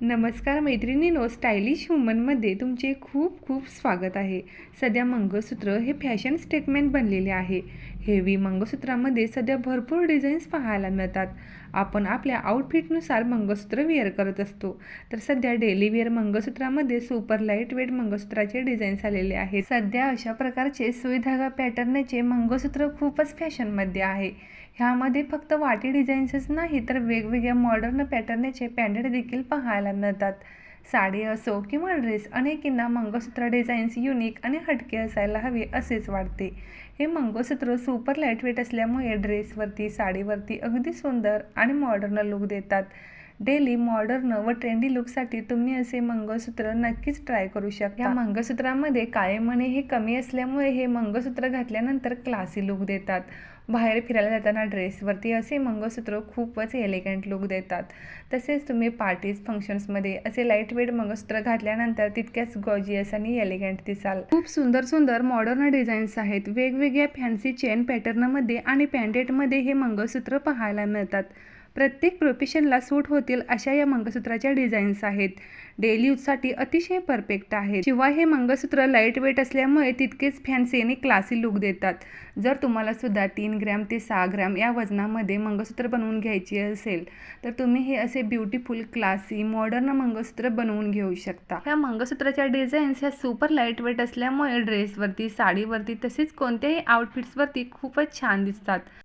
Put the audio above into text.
नमस्कार मैत्रिणीनो स्टायलिश वुमनमध्ये तुमचे खूप खूप स्वागत आहे. सध्या मंगळसूत्र हे फॅशन स्टेटमेंट बनलेले आहे. हेवी मंगळसूत्रामध्ये सध्या भरपूर डिझाईन्स पाहायला मिळतात. आपण आपल्या आउटफिटनुसार मंगळसूत्र वेअर करत असतो. तर सध्या डेली वेअर मंगळसूत्रामध्ये सुपर लाइट वेट मंगळसूत्राचे डिझाईन्स आलेले आहेत. सध्या अशा प्रकारचे सुईधागा पॅटर्नचे मंगळसूत्र खूपच फॅशनमध्ये आहे. ह्यामध्ये फक्त वाटी डिझाईन्सच नाही तर वेगवेगळ्या मॉडर्न पॅटर्नचे पॅन्डेट देखील पाहायला मिळतात. साडी असो किंवा ड्रेस अनेकींना मंगळसूत्र डिझाईन्स युनिक आणि हटके असायला हवे असेच वाटते. हे मंगळसूत्र सुपर लाईटवेट असल्यामुळे ड्रेसवरती साडीवरती अगदी सुंदर आणि मॉडर्न लुक देतात. डेली मॉडर्न व ट्रेंडी लुकसाठी तुम्ही असे मंगळसूत्र नक्कीच ट्राय करू शकता. या मंगळसूत्रामध्ये काळे मणी हे कमी असल्यामुळे हे मंगळसूत्र घातल्यानंतर क्लासी लुक देतात. बाहेर फिरायला जाताना ड्रेसवरती असे मंगळसूत्र खूपच एलिगंट लुक देतात. तसेच तुम्ही पार्टीज फंक्शन्समध्ये असे लाइट वेट मंगळसूत्र घातल्यानंतर तितक्याच गॉजियस आणि एलिगंट दिसाल. खूप सुंदर सुंदर मॉडर्न डिझाईन्स आहेत. वेगवेगळ्या फॅन्सी चेन पॅटर्नमध्ये आणि पॅन्डेटमध्ये हे मंगळसूत्र पाहायला मिळतात. प्रत्येक प्रोफेशनला सूट होतील अशा या मंगळसूत्राच्या डिझाईन्स आहेत. डेली यूजसाठी अतिशय परफेक्ट आहे शिवाय हे मंगळसूत्र लाइट वेट असल्यामुळे तितकेच फॅन्सी आणि क्लासी लुक देतात. जर तुम्हाला सुद्धा तीन ग्रॅम ते सहा ग्रॅम या वजनामध्ये मंगळसूत्र बनवून घ्यायची असेल तर तुम्ही हे असे ब्युटिफुल क्लासी मॉडर्न मंगळसूत्र बनवून घेऊ शकता. या मंगळसूत्राच्या डिझाईन्स ह्या सुपर लाइट वेट असल्यामुळे ड्रेसवरती साडीवरती तसेच कोणत्याही आउटफिट्सवरती खूपच छान दिसतात.